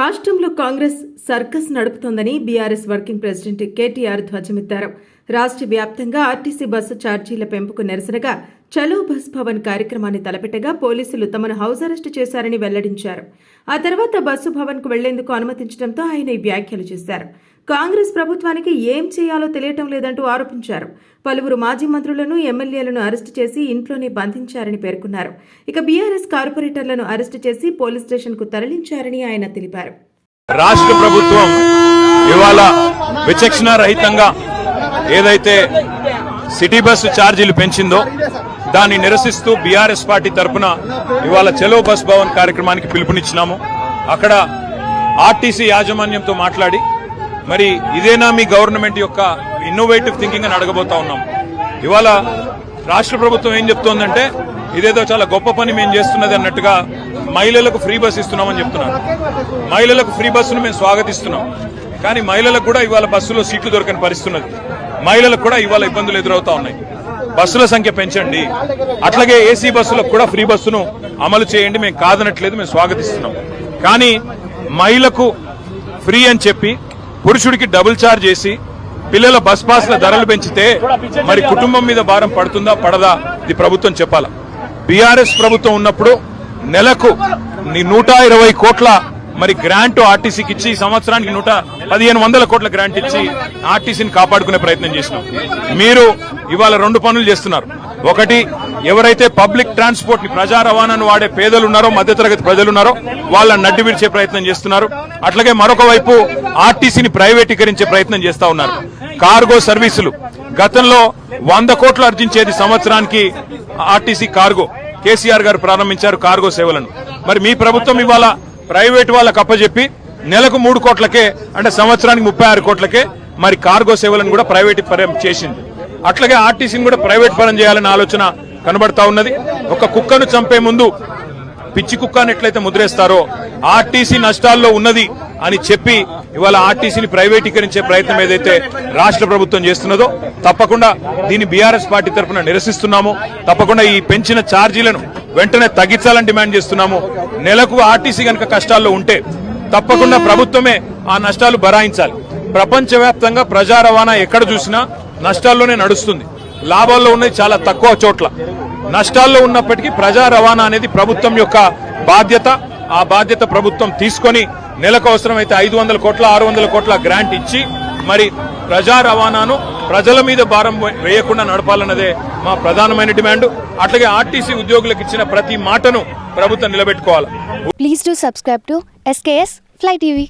రాష్ట్రంలో కాంగ్రెస్ సర్కస్ నడుపుతోందని BRS working president KTR ధ్వజమెత్తారు. రాష్ట్ర వ్యాప్తంగా ఆర్టీసీ బస్సు ఛార్జీల పెంపుకు నిరసనగా చలో బస్ భవన్ కార్యక్రమాన్ని తలపెట్టగా పోలీసులు తమను హౌస్ అరెస్ట్ చేశారని వెల్లడించారు. ఆ తర్వాత బస్సు భవన్కు వెళ్ళేందుకు అనుమతించడంతో ఆయన ఈ వ్యాఖ్యలు చేశారు. కాంగ్రెస్ ప్రభుత్వానికి ఏం చేయాలో తెలియటం లేదంటూ ఆరోపించారు. పలువురు మాజీ మంత్రులను ఎమ్మెల్యేలను అరెస్టు చేసి ఇంట్లోనే బంధించారని పేర్కొన్నారు. ఇక బీఆర్ఎస్ కార్పొరేటర్లను అరెస్టు చేసి పోలీస్ స్టేషన్కు తరలించారని ఆయన తెలిపారు. రాష్ట్ర ప్రభుత్వం ఇవాళ విచక్షణ రహితంగా ఏదైతే సిటీ బస్సు ఛార్జీలు పెంచిందో దాన్ని నిరసిస్తూ బీఆర్ఎస్ పార్టీ తరఫున ఇవాళ చలో బస్ భవన్ కార్యక్రమానికి పిలుపునిచ్చినాము. అక్కడ ఆర్టీసీ యాజమాన్యంతో మాట్లాడి మరి ఇదేనా మీ గవర్నమెంట్ యొక్క ఇన్నోవేటివ్ థింకింగ్ అని అడగబోతా ఉన్నాం. ఇవాళ రాష్ట్ర ప్రభుత్వం ఏం చెప్తోందంటే ఇదేదో చాలా గొప్ప పని మేము చేస్తున్నది అన్నట్టుగా మహిళలకు ఫ్రీ బస్ ఇస్తున్నామని చెప్తున్నారు. మహిళలకు ఫ్రీ బస్సును మేము స్వాగతిస్తున్నాం. కానీ మహిళలకు కూడా ఇవాళ బస్సులో సీట్లు దొరకని పరిస్థితున్నది. మహిళలకు కూడా ఇవాళ ఇబ్బందులు ఎదురవుతా ఉన్నాయి. బస్సుల సంఖ్య పెంచండి. అట్లాగే ఏసీ బస్సులకు కూడా ఫ్రీ బస్సును అమలు చేయండి. మేము కాదనట్లేదు మేము స్వాగతిస్తున్నాం. కానీ మహిళకు ఫ్రీ అని చెప్పి పురుషుడికి డబుల్ చార్జ్ చేసి పిల్లల బస్ పాస్ల ధరలు పెంచితే మరి కుటుంబం మీద భారం పడుతుందా పడదా? ఇది ప్రభుత్వం చెప్పాలా. బీఆర్ఎస్ ప్రభుత్వం ఉన్నప్పుడు నెలకు నూట ఇరవై కోట్ల మరి గ్రాంట్ ఆర్టీసీకి ఇచ్చి సంవత్సరానికి నూట పదిహేను వందల కోట్ల గ్రాంట్ ఇచ్చి ఆర్టీసీని కాపాడుకునే ప్రయత్నం చేసినాం. మీరు ఇవాళ రెండు పనులు చేస్తున్నారు. ఒకటి ఎవరైతే పబ్లిక్ ట్రాన్స్పోర్ట్ని ప్రజా రవాణాను వాడే పేదలు ఉన్నారో మధ్యతరగతి ప్రజలు ఉన్నారో వాళ్ళని నడ్డి విడిచే ప్రయత్నం చేస్తున్నారు. అట్లాగే మరొక వైపు ఆర్టీసీని ప్రైవేటీకరించే ప్రయత్నం చేస్తా ఉన్నారు. కార్గో సర్వీసులు. గతంలో వంద కోట్లు అర్జించేది సంవత్సరానికి ఆర్టీసీ కార్గో. కేసీఆర్ గారు ప్రారంభించారు కార్గో సేవలను. మరి మీ ప్రభుత్వం ఇవాళ ప్రైవేట్ వాళ్ళకు అప్పచెప్పి నెలకు మూడు కోట్లకే అంటే సంవత్సరానికి ముప్పై ఆరు కోట్లకే మరి కార్గో సేవలను కూడా ప్రైవేట్ పరం చేసింది. అట్లాగే ఆర్టీసీని కూడా ప్రైవేట్ పరం చేయాలనే ఆలోచన కనబడతా ఉన్నది. ఒక కుక్కను చంపే ముందు పిచ్చి కుక్కను ఎట్లయితే ముద్రేస్తారో ఆర్టీసీ నష్టాల్లో ఉన్నది అని చెప్పి ఇవాళ ఆర్టీసీని ప్రైవేటీకరించే ప్రయత్నం ఏదైతే రాష్ట్ర ప్రభుత్వం చేస్తున్నదో తప్పకుండా దీన్ని బీఆర్ఎస్ పార్టీ తరఫున నిరసిస్తున్నాము. తప్పకుండా ఈ పెంచిన ఛార్జీలను వెంటనే తగ్గించాలని డిమాండ్ చేస్తున్నాము. నెలకు ఆర్టీసీ కనుక కష్టాల్లో ఉంటే తప్పకుండా ప్రభుత్వమే ఆ నష్టాలు భరాయించాలి ప్రపంచవ్యాప్తంగా ప్రజా రవాణా ఎక్కడ చూసినా నష్టాల్లోనే నడుస్తుంది. లాభాల్లో ఉన్నది చాలా తక్కువ చోట్ల. నష్టాల్లో ఉన్నప్పటికీ ప్రజా రవాణా అనేది ప్రభుత్వం యొక్క బాధ్యత. ఆ బాధ్యత ప్రభుత్వం తీసుకొని నెలకు అవసరమైతే ఐదు వందల కోట్ల ఆరు వందల కోట్ల గ్రాంట్ ఇచ్చి మరి ప్రజా రవాణాను ప్రజల మీద భారం వేయకుండా నడపాలన్నదే మా ప్రధానమైన డిమాండ్. అట్లాగే ఆర్టీసీ ఉద్యోగులకు ఇచ్చిన ప్రతి మాటను ప్రభుత్వం నిలబెట్టుకోవాలి. Please to subscribe to SKS fly TV